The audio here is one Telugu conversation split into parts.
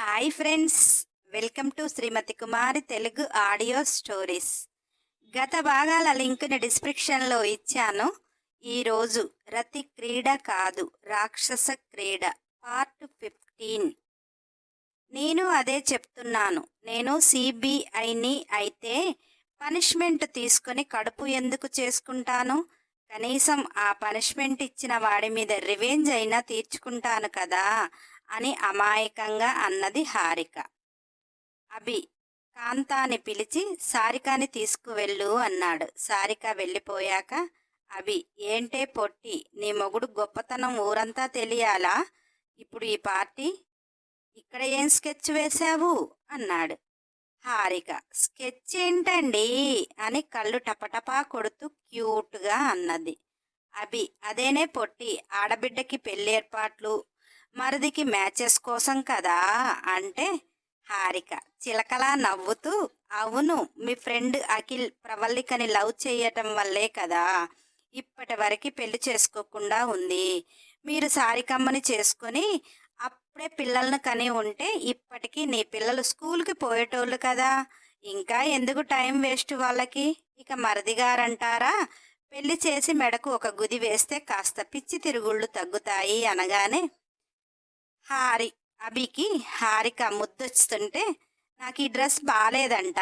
Hi friends welcome to Srimathi Kumari Telugu audio stories. గత భాగాల లింక్ని డిస్క్రిప్షన్లో ఇచ్చాను. ఈరోజు రతి క్రీడ కాదు రాక్షస క్రీడ పార్ట్ ఫిఫ్టీన్. నేను అదే చెప్తున్నాను. నేను సిబిఐని అయితే పనిష్మెంట్ తీసుకొని కడుపు ఎందుకు చేసుకుంటాను? కనీసం ఆ పనిష్మెంట్ ఇచ్చిన వాడి మీద రివెంజ్ అయినా తీర్చుకుంటాను కదా. అని అమాయకంగా అన్నది హారిక. అభి కాంతాని పిలిచి సారికాని తీసుకువెళ్ళు అన్నాడు. సారిక వెళ్ళిపోయాక అభి ఏంటే పొట్టి నీ మొగుడు గొప్పతనం ఊరంతా తెలియాలా? ఇప్పుడు ఈ పార్టీ ఇక్కడ ఏం స్కెచ్ వేశావు? అన్నాడు. హారిక స్కెచ్ ఏంటండి? అని కళ్ళు టపటపా కొడుతూ క్యూట్గా అన్నది. అభి అదేనే పొట్టి ఆడబిడ్డకి పెళ్ళి ఏర్పాట్లు మరిదికి మ్యాచెస్ కోసం కదా? అంటే హారిక చిలకలా నవ్వుతూ అవును మీ ఫ్రెండ్ అఖిల్ ప్రవల్లికని లవ్ చేయటం వల్లే కదా. ఇప్పటి వరకు పెళ్ళి చేసుకోకుండా ఉంది. మీరు సారికమ్మని చేసుకొని అప్పుడే పిల్లలను కని ఉంటే ఇప్పటికీ నీ పిల్లలు స్కూల్కి పోయేటోళ్ళు కదా. ఇంకా ఎందుకు టైం వేస్ట్ వాళ్ళకి? ఇక మరిది గారంటారా పెళ్ళి చేసి మెడకు ఒక గుది వేస్తే కాస్త పిచ్చి తిరుగుళ్ళు తగ్గుతాయి అనగానే హారి అభికి హారిక ముద్దొస్తుంటే నాకు ఈ డ్రెస్ బాగాలేదంట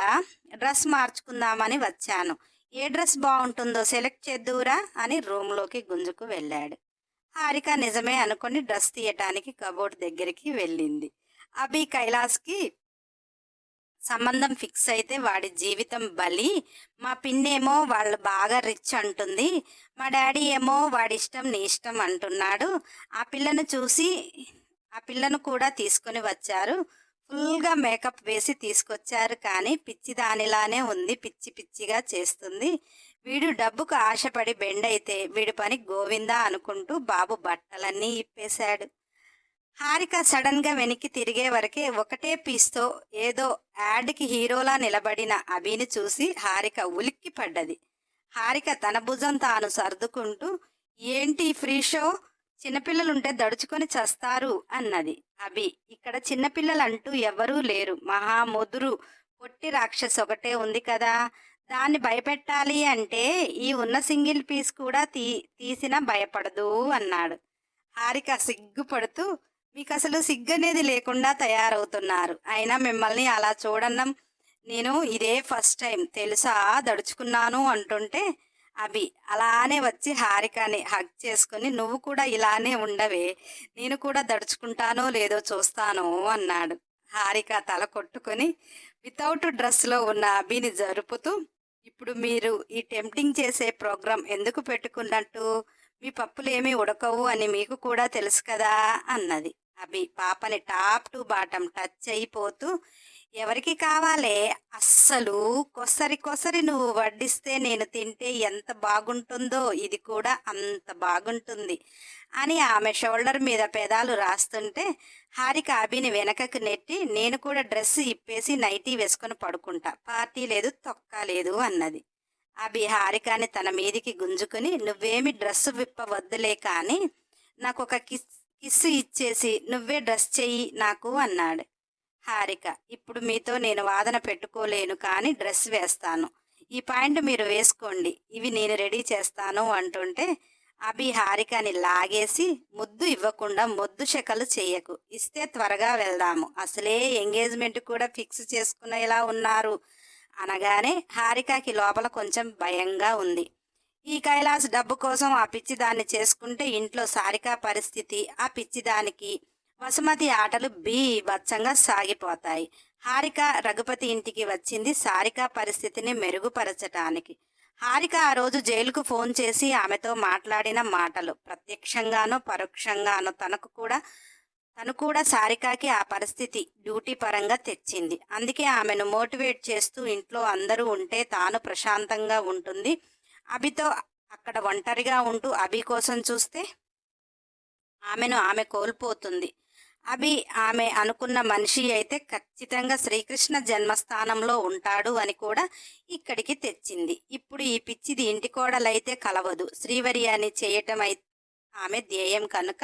డ్రెస్ మార్చుకుందామని వచ్చాను. ఏ డ్రెస్ బాగుంటుందో సెలెక్ట్ చేద్దురా అని రూమ్లోకి గుంజుకు వెళ్ళాడు. హారిక నిజమే అనుకొని డ్రెస్ తీయటానికి కబోర్డ్ దగ్గరికి వెళ్ళింది. అభి కైలాస్కి సంబంధం ఫిక్స్ అయితే వాడి జీవితం బలి మా పిన్నేమో వాళ్ళు బాగా రిచ్ అంటుంది మా డాడీ ఏమో వాడి ఇష్టం నీ ఇష్టం అంటున్నాడు ఆ పిల్లను చూసి ఆ పిల్లను కూడా తీసుకొని వచ్చారు. ఫుల్గా మేకప్ వేసి తీసుకొచ్చారు కానీ పిచ్చి దానిలానే ఉంది పిచ్చి పిచ్చిగా చేస్తుంది. వీడు డబ్బుకు ఆశపడి బెండ్ అయితే వీడి పని గోవిందా అనుకుంటూ బాబు బట్టలన్నీ ఇప్పేశాడు. హారిక సడన్గా వెనక్కి తిరిగే వరకే ఒకటే పీస్తో ఏదో యాడ్కి హీరోలా నిలబడిన అభిని చూసి హారిక ఉలిక్కి పడ్డది హారిక తన భుజం తాను సర్దుకుంటూ ఏంటి ఫ్రీ షో? చిన్నపిల్లలుంటే దడుచుకొని చస్తారు అన్నది. అభి ఇక్కడ చిన్నపిల్లలంటూ ఎవరూ లేరు. మహా ముదురు పొట్టి రాక్షస్ ఒకటే ఉంది కదా. దాన్ని భయపెట్టాలి అంటే ఈ ఉన్న సింగిల్ పీస్ కూడా తీ తీసినా భయపడదు అన్నాడు. హారిక సిగ్గుపడుతూ మీకు అసలు సిగ్గు అనేది లేకుండా తయారవుతున్నారు. అయినా మిమ్మల్ని అలా చూడన్నం. నేను ఇదే ఫస్ట్ టైం. తెలుసా? దడుచుకున్నాను అంటుంటే అభి అలానే వచ్చి హారికని హగ్ చేసుకుని నువ్వు కూడా ఇలానే ఉండవే నేను కూడా దడుచుకుంటానో లేదో చూస్తాను అన్నాడు. హారిక తల కొట్టుకొని వితౌట్ డ్రెస్లో ఉన్న అభిని జరుపుతూ ఇప్పుడు మీరు ఈ టెంప్టింగ్ చేసే ప్రోగ్రాం ఎందుకు పెట్టుకున్నట్టు? మీ పప్పులేమీ ఉడకవు అని మీకు కూడా తెలుసు కదా అన్నది. అభి పాపని టాప్ టు బాటం టచ్ అయిపోతూ ఎవరికి కావాలే? అస్సలు కొసరి కొసరి నువ్వు వడ్డిస్తే నేను తింటే ఎంత బాగుంటుందో ఇది కూడా అంత బాగుంటుంది అని ఆమె షోల్డర్ మీద పెదాలు రాస్తుంటే హారిక అభిని వెనకకు నెట్టి నేను కూడా డ్రెస్ ఇప్పేసి నైటీ వేసుకొని పడుకుంటా. పార్టీ లేదు తొక్క లేదు అన్నది. అభి హారికాని తన మీదికి గుంజుకుని నువ్వేమి డ్రెస్ విప్పవద్దులే కానీ నాకు ఒక కిస్ కిస్సు ఇచ్చేసి నువ్వే డ్రెస్ చెయ్యి నాకు అన్నాడు. హారిక ఇప్పుడు మీతో నేను వాదన పెట్టుకోలేను కానీ డ్రెస్ వేస్తాను. ఈ పాయింట్ మీరు వేసుకోండి. ఇవి నేను రెడీ చేస్తాను అంటుంటే అభి హారికని లాగేసి ముద్దు ఇవ్వకుండా మొద్దు శకలు చేయకు. ఇస్తే త్వరగా వెళ్దాము. అసలే ఎంగేజ్మెంట్ కూడా ఫిక్స్ చేసుకునేలా ఉన్నారు అనగానే హారికకి లోపల కొంచెం భయంగా ఉంది. ఈ కైలాస్ డబ్బు కోసం ఆ పిచ్చిదాన్ని చేసుకుంటే ఇంట్లో సారిక పరిస్థితి ఆ పిచ్చిదానికి వసుమతి ఆటలు బీభత్సంగా సాగిపోతాయి. హారిక రఘుపతి ఇంటికి వచ్చింది. సారిక పరిస్థితిని మెరుగుపరచటానికి. హారిక ఆ రోజు జైలుకు ఫోన్ చేసి ఆమెతో మాట్లాడిన మాటలు. ప్రత్యక్షంగానో పరోక్షంగానో తనకు కూడా తను కూడా సారికాకి ఆ పరిస్థితి డ్యూటీ పరంగా తెచ్చింది. అందుకే ఆమెను మోటివేట్ చేస్తూ ఇంట్లో అందరూ ఉంటే తాను ప్రశాంతంగా ఉంటుంది. అభితో అక్కడ ఒంటరిగా ఉంటూ అభి కోసం చూస్తే ఆమెను ఆమె కోల్పోతుంది. అభి ఆమె అనుకున్న మనిషి అయితే ఖచ్చితంగా శ్రీకృష్ణ జన్మస్థానంలో ఉంటాడు అని కూడా ఇక్కడికి తెచ్చింది. ఇప్పుడు ఈ పిచ్చిది ఇంటి కోడలైతే కలవదు. శ్రీవరి అని చేయటం అయి ఆమె ధ్యేయం కనుక.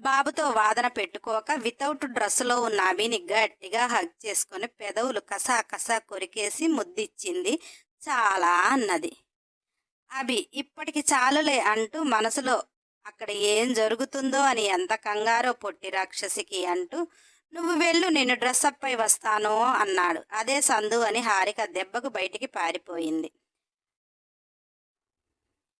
బాబుతో వాదన పెట్టుకోక వితౌట్ డ్రెస్సులో ఉన్న అభిని గట్టిగా హగ్ చేసుకొని పెదవులు కసా కసా కొరికేసి ముద్దిచ్చింది. చాలా అన్నది. అభి ఇప్పటికి చాలులే అంటూ మనసులో అక్కడ ఏం జరుగుతుందో అని ఎంత కంగారో పొట్టి రాక్షసికి అంటూ నువ్వు వెళ్ళు నేను డ్రెస్అప్ అయి వస్తాను అన్నాడు. అదే సందు అని హారిక దెబ్బకు బయటికి పారిపోయింది.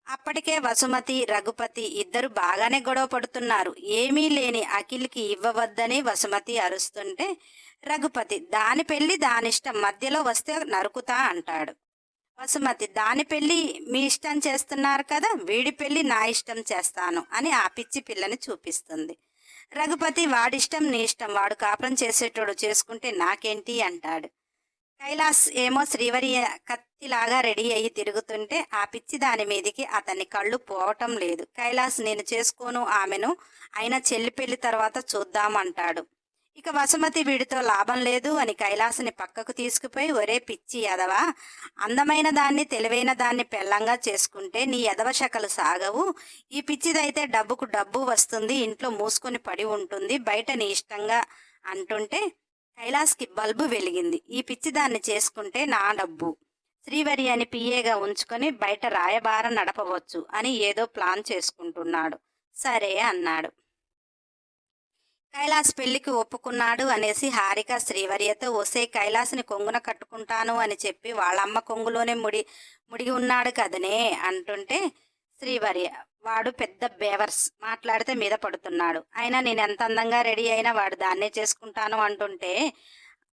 అప్పటికే వసుమతి రఘుపతి ఇద్దరు బాగానే గొడవ పడుతున్నారు. ఏమీ లేని అఖిల్కి ఇవ్వవద్దని వసుమతి అరుస్తుంటే రఘుపతి దాని పెళ్ళి దానిష్టం మధ్యలో వస్తే నరుకుతా అంటాడు. వసుమతి దాని పెళ్ళి మీ ఇష్టం చేస్తున్నారు కదా వీడి పెళ్ళి నా ఇష్టం చేస్తాను అని ఆ పిచ్చి పిల్లని చూపిస్తుంది. రఘుపతి వాడిష్టం నీ ఇష్టం వాడు కాపురం చేసేటోడు చేసుకుంటే నాకేంటి అంటాడు. కైలాస్ ఏమో శ్రీవరి కత్తిలాగా రెడీ అయ్యి తిరుగుతుంటే ఆ పిచ్చి దాని మీదికి అతని కళ్ళు పోవటం లేదు. కైలాస్ నేను చేసుకోను ఆమెను అయినా చెల్లి పెళ్ళి తర్వాత చూద్దామంటాడు ఇక వసుమతి వీడితో లాభం లేదు అని కైలాసని పక్కకు తీసుకుపోయి ఒరే పిచ్చి ఎదవా అందమైన దాన్ని తెలివైన దాన్ని పెళ్ళంగా చేసుకుంటే నీ ఎదవ శకలు సాగవు. ఈ పిచ్చిదైతే డబ్బుకు డబ్బు వస్తుంది ఇంట్లో మూసుకొని పడి ఉంటుంది బయట నీ ఇష్టంగా అంటుంటే కైలాస్కి బల్బు వెలిగింది. ఈ పిచ్చి దాన్ని చేసుకుంటే నా డబ్బు. శ్రీవరి అని పిఏగా ఉంచుకొని బయట రాయబార నడపవచ్చు అని ఏదో ప్లాన్ చేసుకుంటున్నాడు. సరే అన్నాడు. కైలాస్ పెళ్ళికి ఒప్పుకున్నాడు అనేసి హారిక శ్రీవర్యతో ఒసే కైలాస్ని కొంగున కట్టుకుంటాను అని చెప్పి వాళ్ళమ్మ కొంగులోనే ముడి ముడిగి ఉన్నాడు కదనే అంటుంటే శ్రీవర్య వాడు పెద్ద బేవర్స్ మాట్లాడితే మీద పడుతున్నాడు. అయినా నేను ఎంత అందంగా రెడీ అయినా వాడు దాన్నే చేసుకుంటాను అంటుంటే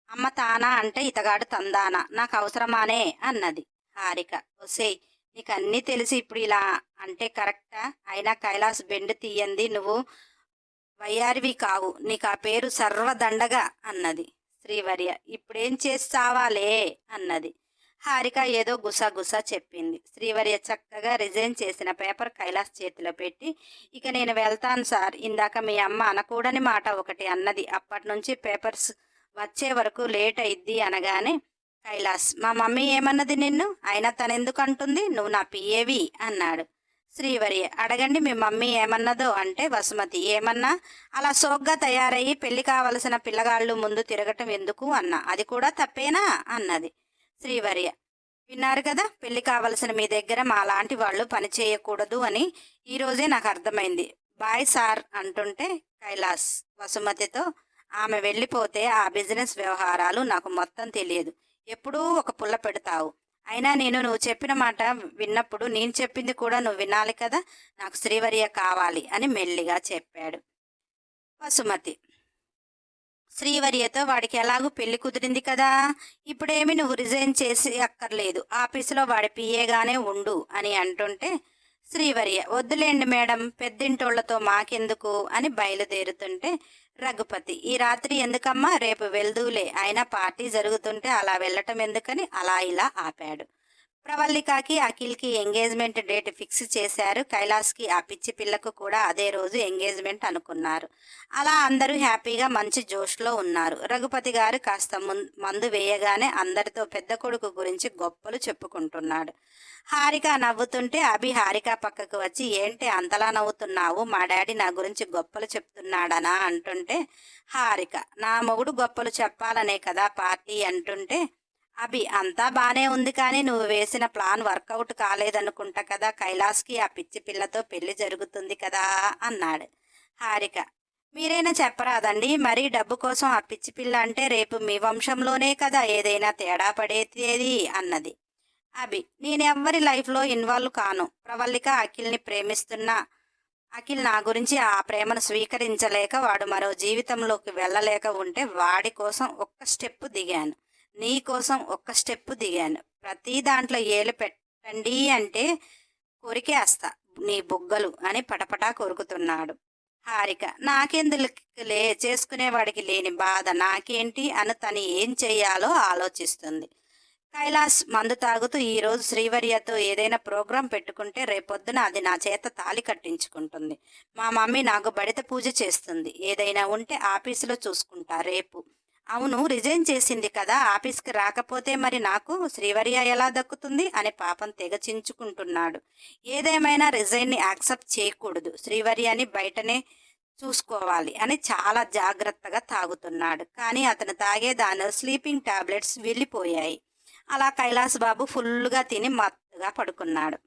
అమ్మ తానా అంటే ఇతగాడు తందానా నాకు అవసరమానే అన్నది హారిక. ఒసేయ్ నీకు అన్నీ తెలిసి ఇప్పుడు ఇలా అంటే కరెక్టా? అయినా కైలాస్ బెండ్ తీయంది నువ్వు వయ్యారివి కావు. నీకు ఆ పేరు సర్వదండగా అన్నది. శ్రీవర్య ఇప్పుడేం చేస్తావాలే అన్నది. హారిక ఏదో గుసగుస చెప్పింది. శ్రీవర్య చక్కగా రిజైన్ చేసిన పేపర్ కైలాస్ చేతిలో పెట్టి ఇక నేను వెళ్తాను సార్. ఇందాక మీ అమ్మ అనకూడని మాట ఒకటి అన్నది. అప్పటి నుంచి పేపర్స్ వచ్చే వరకు లేట్ అయిద్ది అనగానే కైలాస్ మా మమ్మీ ఏమన్నది నిన్ను? అయినా తనెందుకు అంటుంది? నువ్వు నా పిఏవి అన్నాడు. శ్రీవరి అడగండి మీ మమ్మీ ఏమన్నదో. అంటే వసుమతి ఏమన్నా? అలా సోగ్గా తయారయ్యి పెళ్ళి కావలసిన పిల్లగాళ్ళు ముందు తిరగటం ఎందుకు అన్న. అది కూడా తప్పేనా? అన్నది. శ్రీవర్య విన్నారు కదా పెళ్ళి కావలసిన మీ దగ్గర మా లాంటి వాళ్ళు పని చేయకూడదు అని ఈరోజే నాకు అర్థమైంది. బాయ్ సార్ అంటుంటే కైలాస్ వసుమతితో ఆమె వెళ్ళిపోతే ఆ బిజినెస్ వ్యవహారాలు నాకు మొత్తం తెలియదు. ఎప్పుడూ ఒక పుల్ల పెడతావు. అయినా నేను నువ్వు చెప్పిన మాట విన్నప్పుడు నేను చెప్పింది కూడా నువ్వు వినాలి కదా నాకు శ్రీవర్య కావాలి అని మెల్లిగా చెప్పాడు. వసుమతి శ్రీవర్యతో వాడికి ఎలాగూ పెళ్ళి కుదిరింది కదా ఇప్పుడేమి నువ్వు రిజైన్ చేసి అక్కర్లేదు ఆఫీసులో వాడి పిఏగానే ఉండు అని అంటుంటే శ్రీవర్య వద్దులేండి మేడం పెద్దింటోళ్ళతో మాకెందుకు? అని బయలుదేరుతుంటే రఘుపతి ఈ రాత్రి ఎందుకమ్మా? రేపు వెళ్దూలే. అయినా పార్టీ జరుగుతుంటే అలా వెళ్ళటం ఎందుకని? అలా ఇలా ఆపాడు. ప్రవల్లికకి అఖిల్కి ఎంగేజ్మెంట్ డేట్ ఫిక్స్ చేశారు. కైలాస్కి ఆ పిచ్చి పిల్లకు కూడా అదే రోజు ఎంగేజ్మెంట్ అనుకున్నారు. అలా అందరూ హ్యాపీగా మంచి జోష్లో ఉన్నారు. రఘుపతి గారు కాస్త మందు వేయగానే అందరితో పెద్ద కొడుకు గురించి గొప్పలు చెప్పుకుంటున్నాడు. హారిక నవ్వుతుంటే అభి హారిక పక్కకు వచ్చి ఏంటి అంతలా నవ్వుతున్నావు? మా డాడీ నా గురించి గొప్పలు చెప్తున్నాడనా? అంటుంటే హారిక నా మొగుడు గొప్పలు చెప్పాలనే కదా పార్టీ అంటుంటే అభి అంతా బానే ఉంది కానీ నువ్వు వేసిన ప్లాన్ వర్కౌట్ కాలేదనుకుంటా కదా కైలాస్కి ఆ పిచ్చి పిల్లతో పెళ్ళి జరుగుతుంది కదా అన్నాడు హారిక. మీరైనా చెప్పరాదండి మరీ డబ్బు కోసం ఆ పిచ్చి పిల్ల అంటే రేపు మీ వంశంలోనే కదా ఏదైనా తేడా పడేది అన్నది. అభి నేనెవ్వరి లైఫ్లో ఇన్వాల్వ్ కాను. ప్రవల్లిక అఖిల్ని ప్రేమిస్తున్నా అఖిల్ నా గురించి ఆ ప్రేమను స్వీకరించలేక వాడు మరో జీవితంలోకి వెళ్ళలేక ఉంటే వాడి కోసం ఒక్క స్టెప్ దిగాను. నీ కోసం ఒక్క స్టెప్ దిగాను. ప్రతి దాంట్లో ఏలు పెట్టండి అంటే కొరికేస్తా నీ బుగ్గలు అని పటపటా కొరుకుతున్నాడు. హారిక నాకెందుకులే? చేసుకునేవాడికి లేని బాధ నాకేంటి అని తను ఏం చేయాలో ఆలోచిస్తుంది. కైలాస్ మందు తాగుతూ ఈరోజు శ్రీవర్యతో ఏదైనా ప్రోగ్రాం పెట్టుకుంటే రేపొద్దున అది నా చేత తాలి కట్టించుకుంటుంది. మా మమ్మీ నాకు బడిత పూజ చేస్తుంది. ఏదైనా ఉంటే ఆఫీసులో చూసుకుంటా రేపు. అవును రిజైన్ చేసింది కదా. ఆఫీస్కి రాకపోతే మరి నాకు శ్రీవర్య ఎలా దక్కుతుంది అని పాపం తెగచించుకుంటున్నాడు ఏదేమైనా రిజైన్ని యాక్సెప్ట్ చేయకూడదు. శ్రీవర్యని బయటనే చూసుకోవాలి అని చాలా జాగ్రత్తగా తాగుతున్నాడు. కానీ అతను తాగే దానిలో స్లీపింగ్ టాబ్లెట్స్ వెళ్ళిపోయాయి. అలా కైలాస్ బాబు ఫుల్గా తిని మత్తుగా పడుకున్నాడు.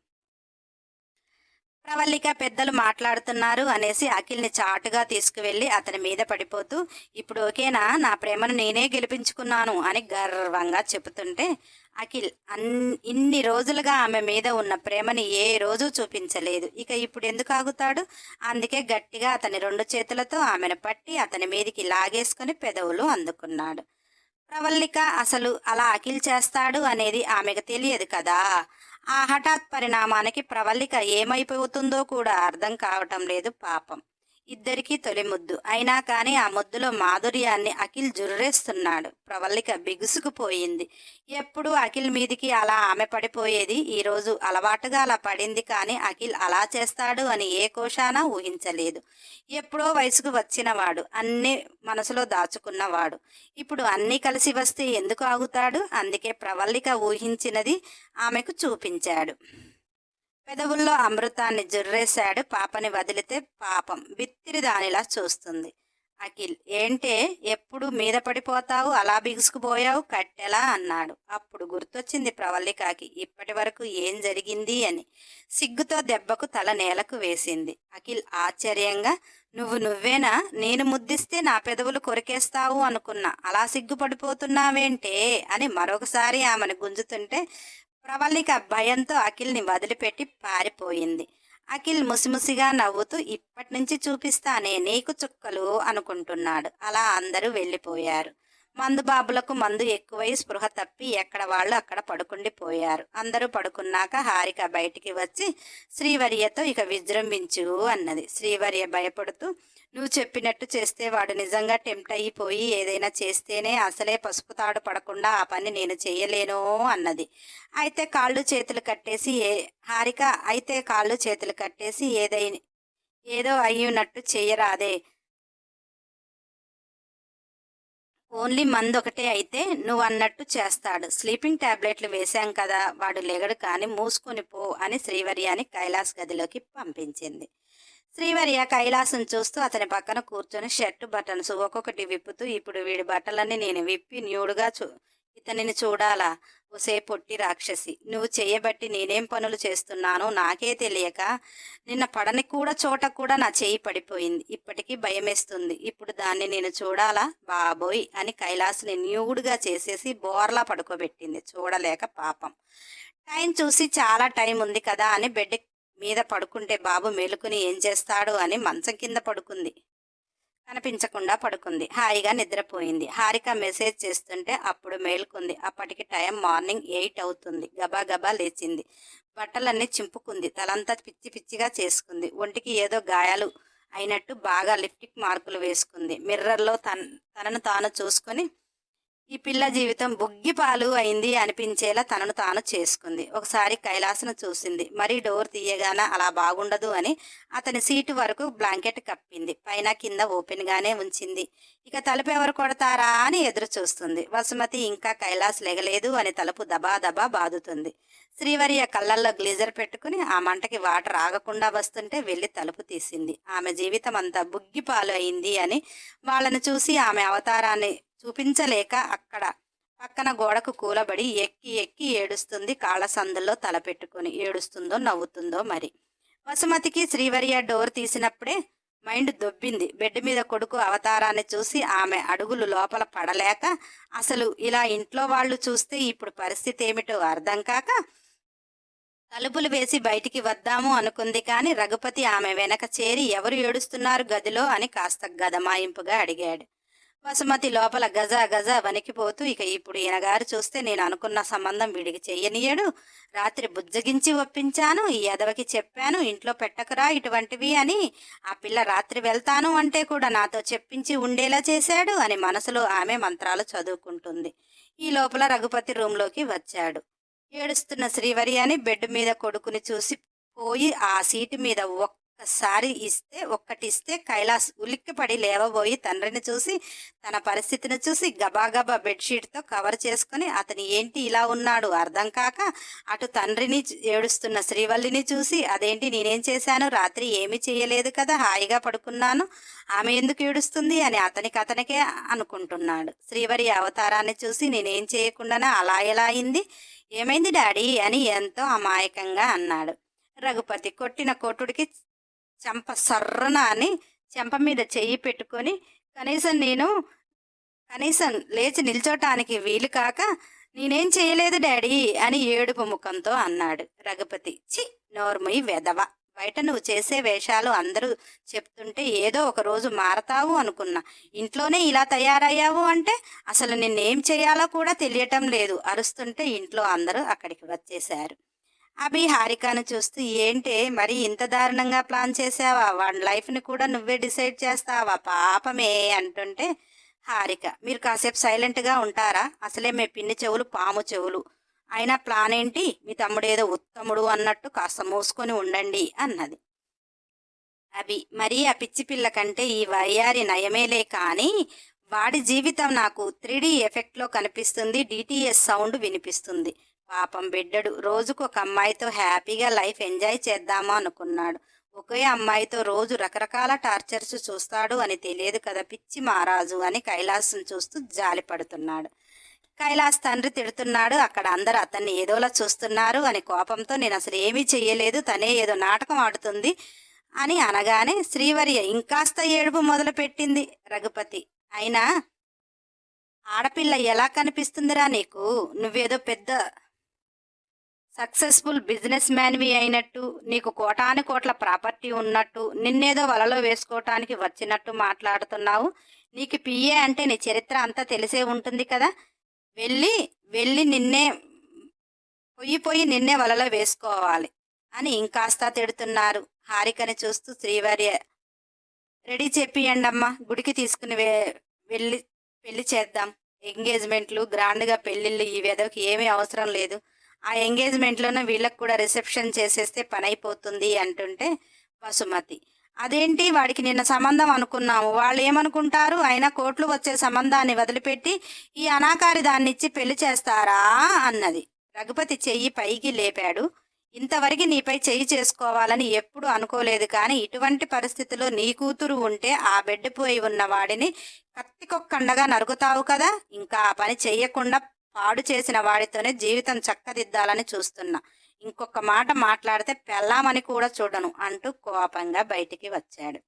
ప్రవల్లిక పెద్దలు మాట్లాడుతున్నారు అనేసి అఖిల్ని చాటుగా తీసుకువెళ్ళి అతని మీద పడిపోతూ ఇప్పుడు ఓకేనా? నా ప్రేమను నేనే గెలిపించుకున్నాను అని గర్వంగా చెబుతుంటే అఖిల్ అన్ ఇన్ని రోజులుగా ఆమె మీద ఉన్న ప్రేమని ఏ రోజు చూపించలేదు. ఇక ఇప్పుడు ఎందుకు ఆగుతాడు? అందుకే గట్టిగా అతని రెండు చేతులతో ఆమెను పట్టి అతని మీదికి లాగేసుకుని పెదవులు అందుకున్నాడు. ప్రవల్లిక అసలు అలా అఖిల్ చేస్తాడు? అనేది ఆమెకు తెలియదు కదా. ఆ హఠాత్ పరిణామానికి ప్రవల్లిక ఏమైపోతుందో కూడా అర్థం కావటం లేదు పాపం. ఇద్దరికీ తొలి ముద్దు. అయినా కానీ ఆ ముద్దులో మాధుర్యాన్ని అఖిల్ జుర్రేస్తున్నాడు. ప్రవల్లిక బిగుసుకుపోయింది. ఎప్పుడు అఖిల్ మీదికి అలా ఆమె పడిపోయేది ఈరోజు అలవాటుగా అలా పడింది కానీ అఖిల్ అలా చేస్తాడు అని ఏ కోశానా ఊహించలేదు. ఎప్పుడో వయసుకు వచ్చినవాడు అన్ని మనసులో దాచుకున్నవాడు. ఇప్పుడు అన్నీ కలిసి వస్తే ఎందుకు ఆగుతాడు? అందుకే ప్రవల్లిక ఊహించినది ఆమెకు చూపించాడు. పెదవుల్లో అమృతాన్ని జుర్రేశాడు. పాపని వదిలితే పాపం. బిత్తిరి దానిలా చూస్తుంది. అఖిల్ ఏంటే? ఎప్పుడు మీద పడిపోతావు? అలా బిగుసుకుపోయావు? కట్టెలా? అన్నాడు. అప్పుడు గుర్తొచ్చింది ప్రవల్లికాకి ఇప్పటి వరకు ఏం జరిగింది అని. సిగ్గుతో దెబ్బకు తల నేలకు వేసింది. అఖిల్ ఆశ్చర్యంగా నువ్వు నువ్వేనా? నేను ముద్దిస్తే నా పెదవులు కొరికేస్తావు అనుకున్నా. అలా సిగ్గుపడిపోతున్నావేంటే? అని మరొకసారి ఆమెను గుంజుతుంటే ప్రవళిక భయంతో అఖిల్ని వదిలిపెట్టి పారిపోయింది. అఖిల్ ముసిముసిగా నవ్వుతూ ఇప్పటి నుంచి చూపిస్తానే నీకు చుక్కలు అనుకుంటున్నాడు. అలా అందరూ వెళ్ళిపోయారు. మందు బాబులకు మందు ఎక్కువై స్పృహ తప్పి ఎక్కడ వాళ్ళు అక్కడ పడుకుండి పోయారు. అందరూ పడుకున్నాక హారిక బయటికి వచ్చి శ్రీవర్యతో ఇక విజృంభించు అన్నది. శ్రీవర్య భయపడుతూ నువ్వు చెప్పినట్టు చేస్తే వాడు నిజంగా టెంప్ట్ అయిపోయి ఏదైనా చేస్తేనే అసలే పసుపు తాడు పడకుండా ఆ పని నేను చేయలేను అన్నది. అయితే కాళ్ళు చేతులు కట్టేసి ఏ హారిక అయితే కాళ్ళు చేతులు కట్టేసి ఏదైనా ఏదో అయ్యున్నట్టు చేయరాదే. ఓన్లీ మందు ఒకటే అయితే నువ్వు అన్నట్టు చేస్తాడు. స్లీపింగ్ టాబ్లెట్లు వేశాం కదా వాడు లేగడు కానీ మూసుకొని పో అని శ్రీవర్యాని కైలాస్ గదిలోకి పంపించింది. శ్రీవర్య కైలాసం చూస్తూ అతని పక్కన కూర్చొని షర్టు బటన్స్ ఒక్కొక్కటి విప్పుతూ ఇప్పుడు వీడి బట్టలన్నీ నేను విప్పి న్యూడుగా చూ ఇతనిని చూడాలా? ఒసే పొట్టి రాక్షసి నువ్వు చేయబట్టి నేనేం పనులు చేస్తున్నానో నాకే తెలియక నిన్న పడని కూడా చోట కూడా నా చేయి పడిపోయింది. ఇప్పటికీ భయమేస్తుంది. ఇప్పుడు దాన్ని నేను చూడాలా? బాబోయ్! అని కైలాసుని న్యూడుగా చేసేసి బోర్లా పడుకోబెట్టింది. చూడలేక పాపం. టైం చూసి చాలా టైం ఉంది కదా అని బెడ్ మీద పడుకుంటే బాబు మేలుకుని ఏం చేస్తాడు అని మంచం కింద పడుకుంది. కనిపించకుండా పడుకుంది. హాయిగా నిద్రపోయింది. హారిక మెసేజ్ చేస్తుంటే అప్పుడు మేలుకుంది. అప్పటికి టైం మార్నింగ్ ఎయిట్ అవుతుంది. గబాగబా లేచింది. బట్టలన్నీ చింపుకుంది. తలంతా పిచ్చి పిచ్చిగా చేసుకుంది. ఒంటికి ఏదో గాయాలు అయినట్టు బాగా లిప్టిక్ మార్కులు వేసుకుంది. మిర్రర్లో తన తనను తాను చూసుకొని ఈ పిల్ల జీవితం బుగ్గిపాలు అయింది అనిపించేలా తనను తాను చేసుకుంది. ఒకసారి కైలాసను చూసింది. మరి డోర్ తీయగానే అలా బాగుండదు అని అతని సీటు వరకు బ్లాంకెట్ కప్పింది. పైన కింద ఓపెన్ గానే ఉంచింది. ఇక తలుపు ఎవరు కొడతారా అని ఎదురు చూస్తుంది. వసుమతి ఇంకా కైలాస్ లెగలేదు అని తలుపు దబా దబా బాదుతుంది. శ్రీవర్య కళ్ళల్లో గ్లీజర్ పెట్టుకుని ఆ మంటకి వాటర్ ఆగకుండా వస్తుంటే వెళ్ళి తలుపు తీసింది. ఆమె జీవితం అంతా బుగ్గిపాలు అయింది అని వాళ్ళని చూసి ఆమె అవతారాన్ని చూపించలేక అక్కడ పక్కన గోడకు కూలబడి ఎక్కి ఎక్కి ఏడుస్తుంది కాళ్ళ సందుల్లో ఏడుస్తుందో నవ్వుతుందో మరి. వసుమతికి శ్రీవర్య డోర్ తీసినప్పుడే మైండ్ దొబ్బింది. బెడ్ మీద కొడుకు అవతారాన్ని చూసి ఆమె అడుగులు లోపల పడలేక అసలు ఇలా ఇంట్లో వాళ్ళు చూస్తే ఇప్పుడు పరిస్థితి ఏమిటో అర్థం కాక తలుపులు వేసి బయటికి వద్దాము అనుకుంది కానీ రఘుపతి ఆమె వెనక చేరి ఎవరు ఏడుస్తున్నారు గదిలో అని కాస్త గదమాయింపుగా అడిగాడు. బసుమతి లోపల గజ గజ వణికిపోతూ ఇక ఇప్పుడు ఈయనగారు చూస్తే నేను అనుకున్న సంబంధం వీడికి చెయ్యనీయడు. రాత్రి బుజ్జగించి ఒప్పించాను ఈ ఎదవకి చెప్పాను ఇంట్లో పెట్టకురా ఇటువంటివి అని. ఆ పిల్ల రాత్రి వెళ్తాను అంటే కూడా నాతో చెప్పించి ఉండేలా చేశాడు అని మనసులో ఆమె మంత్రాలు చదువుకుంటుంది. ఈ లోపల రఘుపతి రూంలోకి వచ్చాడు. ఏడుస్తున్న శ్రీవరి అని బెడ్ మీద కొడుకుని చూసి పోయి ఆ సీటు మీద ఒక్క ఒక్కసారి ఇస్తే ఒక్కటి ఇస్తే కైలాస్ ఉలిక్కిపడి లేవబోయి తండ్రిని చూసి తన పరిస్థితిని చూసి గబాగబా బెడ్షీట్తో కవర్ చేసుకుని అతని ఏంటి ఇలా ఉన్నాడు? అర్థం కాక అటు తండ్రిని ఏడుస్తున్న శ్రీవల్లిని చూసి అదేంటి నేనేం చేశాను? రాత్రి ఏమీ చేయలేదు కదా హాయిగా పడుకున్నాను. ఆమె ఎందుకు ఏడుస్తుంది? అని అతనికి అతనికే అనుకుంటున్నాడు. శ్రీవరి అవతారాన్ని చూసి నేనేం చేయకుండానే? అలా ఎలా అయింది? ఏమైంది డాడీ? అని ఎంతో అమాయకంగా అన్నాడు. రఘుపతి కొట్టిన కొట్టుడికి చెంప సర్రన అని చెంప మీద చెయ్యి పెట్టుకొని కనీసం నేను కనీసం లేచి నిల్చోటానికి వీలు కాక నేనేం చేయలేదు డాడీ అని ఏడుపు ముఖంతో అన్నాడు రఘుపతి. చి నోర్ముయి వెదవ బయట నువ్వు చేసే వేషాలు అందరూ చెప్తుంటే ఏదో ఒక రోజు మారతావు అనుకున్నా. ఇంట్లోనే ఇలా తయారయ్యావు అంటే అసలు నిన్నేం చేయాలో కూడా తెలియటం లేదు. అరుస్తుంటే ఇంట్లో అందరూ అక్కడికి వచ్చేశారు. అభి హారికను చూస్తూ ఏంటే మరి ఇంత దారుణంగా ప్లాన్ చేసావా వాడి లైఫ్ని కూడా నువ్వే డిసైడ్ చేస్తావా? పాపమే అంటుంటే హారిక మీరు కాసేపు సైలెంట్గా ఉంటారా? అసలే మీ పిన్ని చెవులు పాము చెవులు. అయినా ప్లాన్ ఏంటి? మీ తమ్ముడు ఏదో ఉత్తముడు అన్నట్టు కాస్త మూసుకొని ఉండండి అన్నది. అభి మరీ ఆ పిచ్చి పిల్ల కంటే ఈ వయ్యారి నయమేలే కానీ వాడి జీవితం నాకు త్రీడీ ఎఫెక్ట్లో కనిపిస్తుంది డిటిఎస్ సౌండ్ వినిపిస్తుంది. పాపం బిడ్డడు. రోజుకు ఒక అమ్మాయితో హ్యాపీగా లైఫ్ ఎంజాయ్ చేద్దామా అనుకున్నాడు. ఒకే అమ్మాయితో రోజు రకరకాల టార్చర్స్ చూస్తాడు అని తెలియదు కదా పిచ్చి మహారాజు అని కైలాసం చూస్తూ జాలి పడుతున్నాడు కైలాస్ తండ్రి తిడుతున్నాడు. అక్కడ అందరు అతన్ని ఏదోలా చూస్తున్నారు అని కోపంతో నేను అసలు ఏమీ చెయ్యలేదు. తనే ఏదో నాటకం ఆడుతుంది అని అనగానే శ్రీవర్య ఇంకాస్త ఏడుపు మొదలుపెట్టింది. రఘుపతి అయినా ఆడపిల్ల ఎలా కనిపిస్తుందిరా నీకు? నువ్వేదో పెద్ద సక్సెస్ఫుల్ బిజినెస్ మ్యాన్వి అయినట్టు నీకు కోటాను కోట్ల ప్రాపర్టీ ఉన్నట్టు నిన్నేదో వలలో వేసుకోవటానికి వచ్చినట్టు మాట్లాడుతున్నావు. నీకు పిఏ అంటే నీ చరిత్ర అంతా తెలిసే ఉంటుంది కదా. వెళ్ళి వెళ్ళి నిన్నే పొయ్యి పొయ్యి నిన్నే వలలో వేసుకోవాలి అని ఇంకాస్త తిడుతున్నారు. హారికని చూస్తూ శ్రీవారి రెడీ చెప్పియండమ్మా గుడికి తీసుకుని వే వెళ్ళి పెళ్ళి చేద్దాం. ఎంగేజ్మెంట్లు గ్రాండ్గా పెళ్ళిళ్ళు ఈ వెదవికి ఏమీ అవసరం లేదు. ఆ ఎంగేజ్మెంట్లోనే వీళ్ళకి కూడా రిసెప్షన్ చేసేస్తే పని అయిపోతుంది అంటుంటే వసుమతి అదేంటి వాడికి నిన్న సంబంధం అనుకున్నాము. వాళ్ళు ఏమనుకుంటారు? అయినా కోట్లు వచ్చే సంబంధాన్ని వదిలిపెట్టి ఈ అనాకారి దాన్ని ఇచ్చి పెళ్ళి చేస్తారా? అన్నది. రఘుపతి చెయ్యి పైకి లేపాడు. ఇంతవరకు నీపై చెయ్యి చేసుకోవాలని ఎప్పుడు అనుకోలేదు కానీ ఇటువంటి పరిస్థితిలో నీ కూతురు ఉంటే ఆ బెడ్డిపోయి ఉన్న వాడిని కత్తికొక్కండగా నరుగుతావు కదా. ఇంకా ఆ పని చెయ్యకుండా పాడు చేసిన వాడితోనే జీవితం చక్కదిద్దాలని చూస్తున్నా. ఇంకొక మాట మాట్లాడితే పెళ్ళామని కూడా చూడను అంటూ కోపంగా బయటికి వచ్చాడు.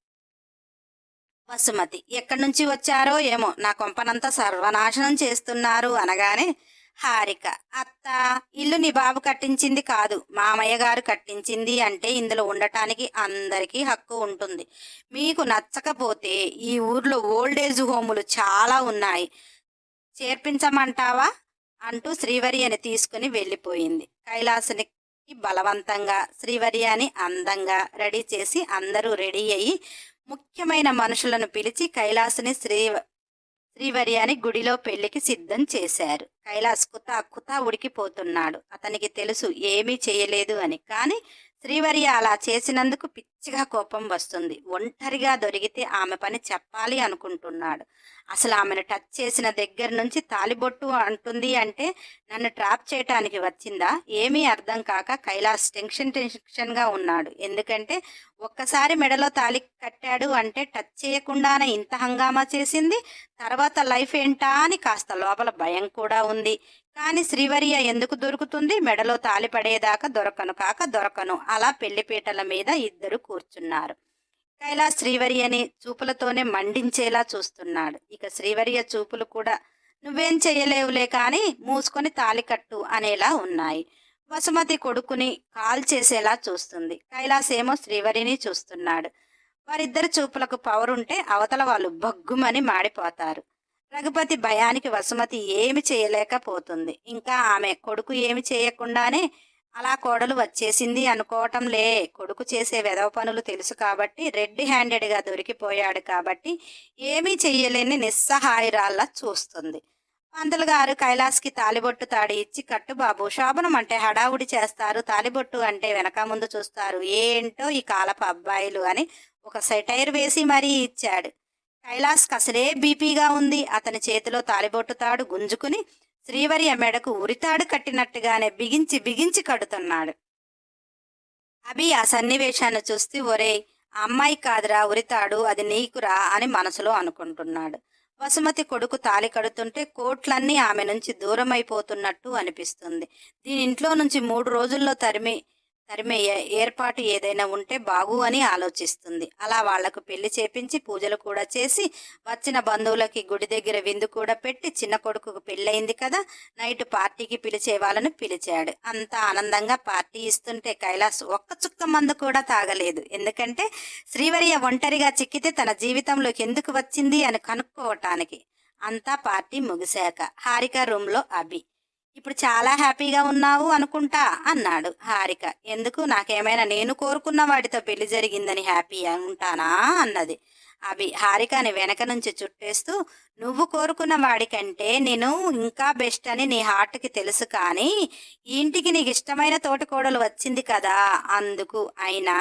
వసుమతి ఎక్కడి నుంచి వచ్చారో ఏమో నా కొంపనంతా సర్వనాశనం చేస్తున్నారు అనగానే హారిక అత్త ఇల్లు నీ బాబు కట్టించింది కాదు మామయ్య గారు కట్టించింది అంటే ఇందులో ఉండటానికి అందరికీ హక్కు ఉంటుంది. మీకు నచ్చకపోతే ఈ ఊర్లో ఓల్డేజ్ హోములు చాలా ఉన్నాయి. చేర్పించమంటావా? అంటూ శ్రీవర్యని తీసుకుని వెళ్ళిపోయింది. కైలాసునికి బలవంతంగా శ్రీవర్యాని అందంగా రెడీ చేసి అందరూ రెడీ అయ్యి ముఖ్యమైన మనుషులను పిలిచి కైలాసుని శ్రీ శ్రీవర్యాని గుడిలో పెళ్ళికి సిద్ధం చేశారు. కైలాస్ కుత కుత ఉడికిపోతున్నాడు. అతనికి తెలుసు ఏమీ చేయలేదు అని. కానీ శ్రీవరి అలా చేసినందుకు పిచ్చిగా కోపం వస్తుంది. ఒంటరిగా దొరికితే ఆమె పని చెప్పాలి అనుకుంటున్నాడు. అసలు ఆమెను టచ్ చేసిన దగ్గర నుంచి తాలిబొట్టు అంటుంది అంటే నన్ను ట్రాప్ చేయటానికి వచ్చిందా? ఏమీ అర్థం కాక కైలాస్ టెన్షన్ టెన్షన్గా ఉన్నాడు. ఎందుకంటే ఒక్కసారి మెడలో తాలి కట్టాడు అంటే టచ్ చేయకుండానే ఇంత హంగామా చేసింది? తర్వాత లైఫ్ ఏంటా అని కాస్త లోపల భయం కూడా ఉంది. కానీ శ్రీవర్య ఎందుకు దొరుకుతుంది? మెడలో తాలి పడేదాకా దొరకను కాక దొరకను. అలా పెళ్ళిపీటల మీద ఇద్దరు కూర్చున్నారు. కైలాస్ శ్రీవర్యని చూపులతోనే మండించేలా చూస్తున్నాడు. ఇక శ్రీవరియ చూపులు కూడా నువ్వేం చేయలేవులే కానీ మూసుకొని తాలి కట్టు అనేలా ఉన్నాయి. వసుమతి కొడుకుని కాల్ చేసేలా చూస్తుంది. కైలాస్ ఏమో శ్రీవరిని చూస్తున్నాడు. వారిద్దరి చూపులకు పవర్ ఉంటే అవతల వాళ్ళు బగ్గుమని మాడిపోతారు. రఘుపతి భయానికి వసుమతి ఏమి చేయలేకపోతుంది. ఇంకా ఆమె కొడుకు ఏమి చేయకుండానే అలా కోడలు వచ్చేసింది అనుకోవటంలే కొడుకు చేసే వెధవ పనులు తెలుసు కాబట్టి రెడ్ హ్యాండెడ్గా దొరికిపోయాడు కాబట్టి ఏమీ చెయ్యలేని నిస్సహాయురాల్లా చూస్తుంది. పంతులు గారు కైలాస్కి తాలిబొట్టు తాడి ఇచ్చి కట్టు బాబు శోభనం అంటే హడావుడి చేస్తారు. తాలిబొట్టు అంటే వెనక ముందు చూస్తారు. ఏంటో ఈ కాలపు అబ్బాయిలు అని ఒక సెటైర్ వేసి మరీ ఇచ్చాడు. కైలాస్ కసలే బీపీగా ఉంది. అతని చేతిలో తాలిబొట్టు తాడు గుంజుకుని శ్రీవరి మెడకు ఉరితాడు కట్టినట్టుగానే బిగించి బిగించి కడుతున్నాడు. అభి ఆ సన్నివేశాన్ని చూస్తే ఒరే ఆ అమ్మాయి కాదురా ఉరితాడు అది నీకురా అని మనసులో అనుకుంటున్నాడు. వసుమతి కొడుకు తాలి కడుతుంటే కోట్లన్నీ ఆమె నుంచి దూరం అయిపోతున్నట్టు అనిపిస్తుంది. దీని ఇంట్లో నుంచి మూడు రోజుల్లో తరిమి తరిమే ఏ- ఏర్పాటు ఏదైనా ఉంటే బాగు అని ఆలోచిస్తుంది. అలా వాళ్ళకు పెళ్ళి చేపించి పూజలు కూడా చేసి వచ్చిన బంధువులకి గుడి దగ్గర విందు కూడా పెట్టి చిన్న కొడుకుకు పెళ్ళయింది కదా నైట్ పార్టీకి పిలిచే వాళ్ళను పిలిచాడు. అంతా ఆనందంగా పార్టీ ఇస్తుంటే కైలాస్ ఒక్క చుక్క మందు కూడా తాగలేదు. ఎందుకంటే శ్రీవరియ ఒంటరిగా చిక్కితే తన జీవితంలోకి ఎందుకు వచ్చింది అని కనుక్కోవటానికి. అంతా పార్టీ ముగిశాక హారిక రూమ్లో అభి. ఇప్పుడు చాలా హ్యాపీగా ఉన్నావు అనుకుంటా అన్నాడు హారిక. ఎందుకు? నాకేమైనా నేను కోరుకున్న వాడితో పెళ్ళి జరిగిందని హ్యాపీ ఉంటానా? అన్నది. అభి హారికని వెనక నుంచి చుట్టేస్తూ నువ్వు కోరుకున్న వాడికంటే నేను ఇంకా బెస్ట్ అని నీ హార్ట్కి తెలుసు కానీ ఈ ఇంటికి నీకు ఇష్టమైన తోటకోడలు వచ్చింది కదా? అందుకు. అయినా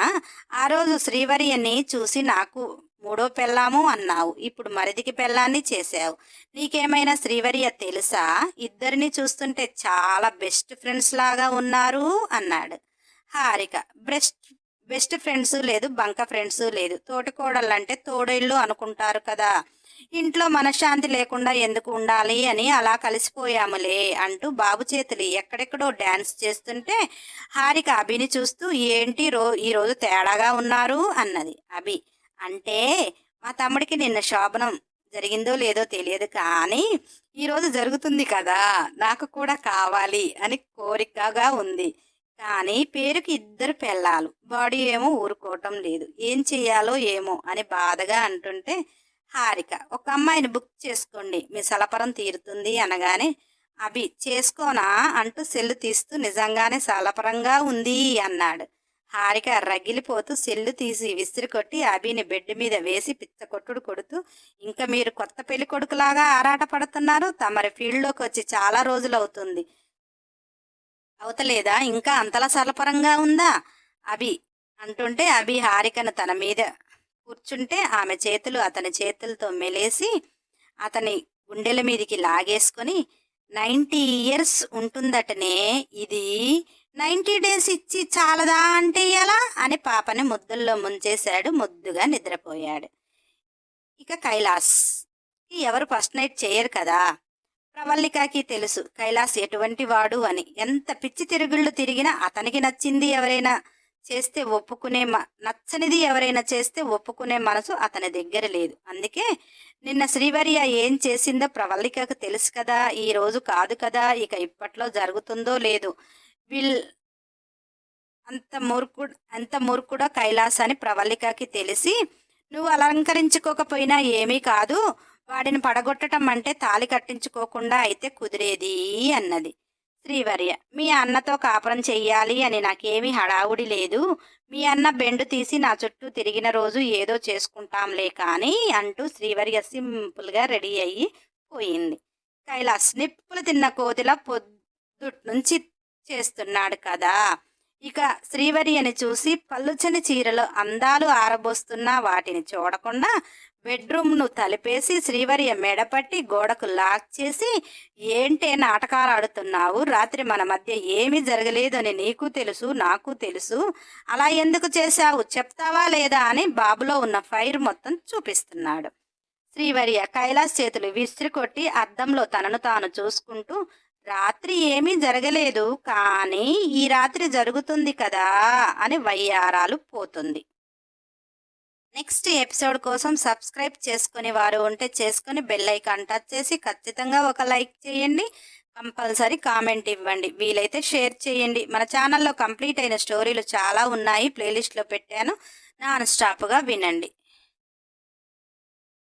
ఆ రోజు శ్రీవరియని చూసి నాకు మూడో పెళ్ళాము అన్నావు. ఇప్పుడు మరిదికి పెళ్ళాన్ని చేసావు నీకేమైనా శ్రీవర్య తెలుసా? ఇద్దరిని చూస్తుంటే చాలా బెస్ట్ ఫ్రెండ్స్ లాగా ఉన్నారు అన్నాడు. హారిక బెస్ట్ బెస్ట్ ఫ్రెండ్స్ లేదు బంక ఫ్రెండ్స్ లేదు. తోటికోడళ్ళంటే తోడేళ్ళు అనుకుంటారు కదా. ఇంట్లో మనశ్శాంతి లేకుండా ఎందుకు ఉండాలి అని అలా కలిసిపోయాములే అంటూ బాబు చేతులు ఎక్కడెక్కడో డ్యాన్స్ చేస్తుంటే హారిక అభిని చూస్తూ ఏంటి రో ఈరోజు తేడాగా ఉన్నారు? అన్నది. అభి అంటే మా తమ్ముడికి నిన్న శోభనం జరిగిందో లేదో తెలియదు కానీ ఈరోజు జరుగుతుంది కదా నాకు కూడా కావాలి అని కోరికగా ఉంది. కానీ పేరుకి ఇద్దరు పెళ్ళాలు బాడీ ఏమో ఊరుకోవటం లేదు. ఏం చెయ్యాలో ఏమో అని బాధగా అంటుంటే హారిక ఒక అమ్మాయిని బుక్ చేసుకోండి మీ సలపరం తీరుతుంది అనగానే అభి చేసుకోనా అంటూ సెల్లు తీస్తూ నిజంగానే సలపరంగా ఉంది అన్నాడు. హారిక రగిలిపోతూ సెల్లు తీసి విసిరి కొట్టి అభిని బెడ్ మీద వేసి పిచ్చ కొట్టుడు కొడుతూ ఇంకా మీరు కొత్త పెళ్ళి కొడుకులాగా ఆరాట పడుతున్నారు? తమరి ఫీల్డ్లోకి వచ్చి చాలా రోజులు అవుతుంది అవతలేదా? ఇంకా అంతలా సలపరంగా ఉందా? అభి అంటుంటే అభి హారికను తన మీద కూర్చుంటే ఆమె చేతులు అతని చేతులతో మెలేసి అతని గుండెల మీదకి లాగేసుకొని నైంటీ ఇయర్స్ ఉంటుందటనే ఇది నైంటీ డేస్ ఇచ్చి చాలదా అంటే ఎలా? అని పాపని ముద్దుల్లో ముంచేశాడు. ముద్దుగా నిద్రపోయాడు. ఇక కైలాస్. ఎవరు ఫస్ట్ నైట్ చేయరు కదా? ప్రవల్లికకి తెలుసు. కైలాస్ ఎటువంటి వాడు అని. ఎంత పిచ్చి తిరుగుళ్ళు తిరిగినా అతనికి నచ్చింది ఎవరైనా చేస్తే ఒప్పుకునే మ నచ్చనిది ఎవరైనా చేస్తే ఒప్పుకునే మనసు అతని దగ్గర లేదు. అందుకే నిన్న శ్రీవర్య ఏం చేసిందో ప్రవల్లికకు తెలుసు కదా. ఈ రోజు కాదు కదా. ఇక ఇప్పట్లో జరుగుతుందో లేదు వీల్ అంత మూర్ఖుడు అంత మూర్ఖుడో కైలాస్ అని ప్రవళికకి తెలిసి నువ్వు అలంకరించుకోకపోయినా ఏమీ కాదు వాడిని పడగొట్టడం అంటే తాలి కట్టించుకోకుండా అయితే కుదిరేది అన్నది. శ్రీవర్య మీ అన్నతో కాపురం చెయ్యాలి అని నాకేమీ హడావుడి లేదు. మీ అన్న బెండు తీసి నా చుట్టూ తిరిగిన రోజు ఏదో చేసుకుంటాంలే కానీ అంటూ శ్రీవర్య సింపుల్గా రెడీ అయ్యి పోయింది. కైలాస్ నిప్పులు తిన్న కోతిలా పొద్దుట్ నుంచి చేస్తున్నాడు కదా. ఇక శ్రీవర్యని చూసి పల్లుచని చీరలో అందాలు ఆరబోస్తున్నా వాటిని చూడకుండా బెడ్రూమ్ను తలిపేసి శ్రీవర్య మెడపట్టి గోడకు లాక్ చేసి ఏంటే నాటకాలు ఆడుతున్నావు? రాత్రి మన మధ్య ఏమీ జరగలేదని నీకు తెలుసు నాకు తెలుసు. అలా ఎందుకు చేశావు? చెప్తావా లేదా? అని బాబులో ఉన్న ఫైర్ మొత్తం చూపిస్తున్నాడు. శ్రీవర్య కైలాస్ చేతులు విసిరి కొట్టి అద్దంలో తనను తాను చూసుకుంటూ రాత్రి ఏమీ జరగలేదు కానీ ఈ రాత్రి జరుగుతుంది కదా అని వయ్యారాలు పోతుంది. నెక్స్ట్ ఎపిసోడ్ కోసం సబ్స్క్రైబ్ చేసుకునే వారు ఉంటే చేసుకుని బెల్ ఐకాన్ టచ్ చేసి ఖచ్చితంగా ఒక లైక్ చేయండి. కంపల్సరీ కామెంట్ ఇవ్వండి. వీలైతే షేర్ చేయండి. మన ఛానల్లో కంప్లీట్ అయిన స్టోరీలు చాలా ఉన్నాయి. ప్లేలిస్ట్లో పెట్టాను. నాన్ స్టాప్గా వినండి.